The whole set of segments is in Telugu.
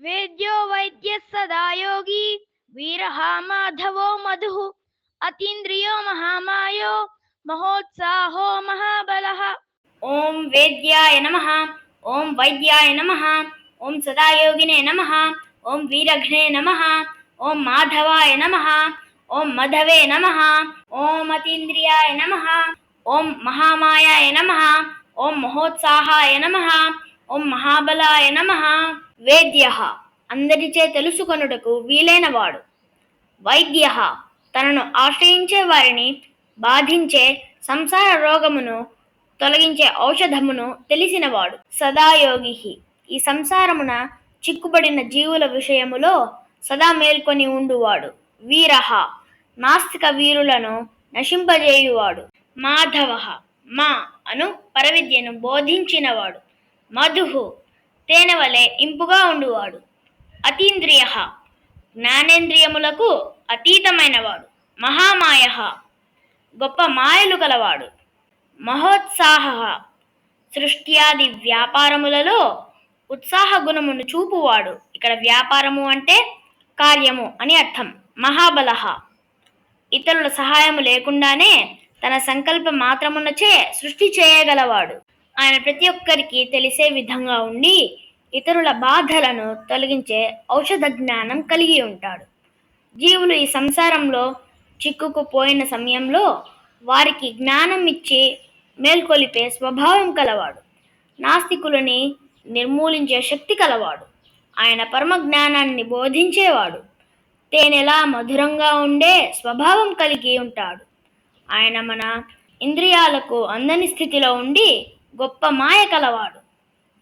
వేద్యో వైద్య సదా యోగి వీరః మాధవో మధుః అతీంద్రియో మహామాయో మహోత్సాహో మహాబలః ఓం వేద్యాయ నమ ఓం వైద్యాయ నమ ఓం సదాయోగినే నమ ఓం వీరఘ్నే నమ ఓం మాధవాయ నమ ఓం మధవే నమ ఓం అతీంద్రియాయ నమ ఓం మహామాయాయ నమ ఓం మహోత్సాహాయ నమ ఓం మహాబలాయ నమ. వేద్య. అందరిచే తెలుసుకొనుటకు వీలైనవాడు. వైద్య. తనను ఆశ్రయించే వారిని బాధించే సంసార రోగమును తొలగించే ఔషధమును తెలిసినవాడు. సదాయోగి. ఈ సంసారమున చిక్కుబడిన జీవుల విషయములో సదా మేల్కొని ఉండువాడు. వీరహ నాస్తిక వీరులను నశింపజేయువాడు. మాధవ. మా అను పరవిద్యను బోధించినవాడు. మధు తేనె వలె ఇంపుగా ఉండువాడు. అతీంద్రియ జ్ఞానేంద్రియములకు అతీతమైనవాడు. మహామాయ గొప్ప మాయలు గలవాడు. మహోత్సాహ సృష్ట్యాది వ్యాపారములలో ఉత్సాహ గుణమును చూపువాడు. ఇక్కడ వ్యాపారము అంటే కార్యము అని అర్థం. మహాబల ఇతరుల సహాయము లేకుండానే తన సంకల్ప మాత్రమునచే సృష్టి చేయగలవాడు. ఆయన ప్రతి ఒక్కరికి తెలిసే విధంగా ఉండి ఇతరుల బాధలను తొలగించే ఔషధ జ్ఞానం కలిగి ఉంటాడు. జీవులు ఈ సంసారంలో చిక్కుకుపోయిన సమయంలో వారికి జ్ఞానం ఇచ్చి మేల్కొలిపే స్వభావం కలవాడు. నాస్తికులని నిర్మూలించే శక్తి కలవాడు. ఆయన పరమ జ్ఞానాన్ని బోధించేవాడు. తేనెలా మధురంగా ఉండే స్వభావం కలిగి ఉంటాడు. ఆయన మన ఇంద్రియాలకు అందని స్థితిలో ఉండి గొప్ప మాయ కలవాడు.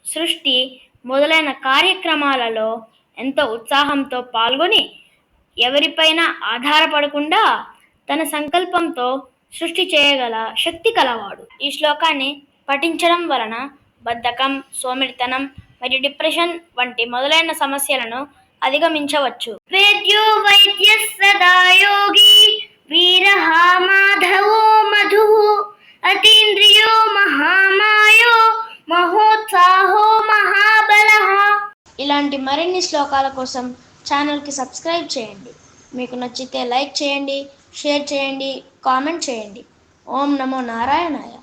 సృష్టి మొదలైన కార్యక్రమాలలో ఎంతో ఉత్సాహంతో పాల్గొని ఎవరిపైన ఆధారపడకుండా తన సంకల్పంతో సృష్టి చేయగల శక్తి కలవాడు. ఈ శ్లోకాన్ని పఠించడం వలన బద్ధకం సోమిరితనం మరియు డిప్రెషన్ వంటి మొదలైన సమస్యలను అధిగమించవచ్చు. వైద్య సదా యోగి ఇలాంటి మరిన్ని శ్లోకాల కోసం ఛానల్కి సబ్స్క్రైబ్ చేయండి. మీకు నచ్చితే లైక్ చేయండి షేర్ చేయండి కామెంట్ చేయండి. ఓం నమో నారాయణాయ.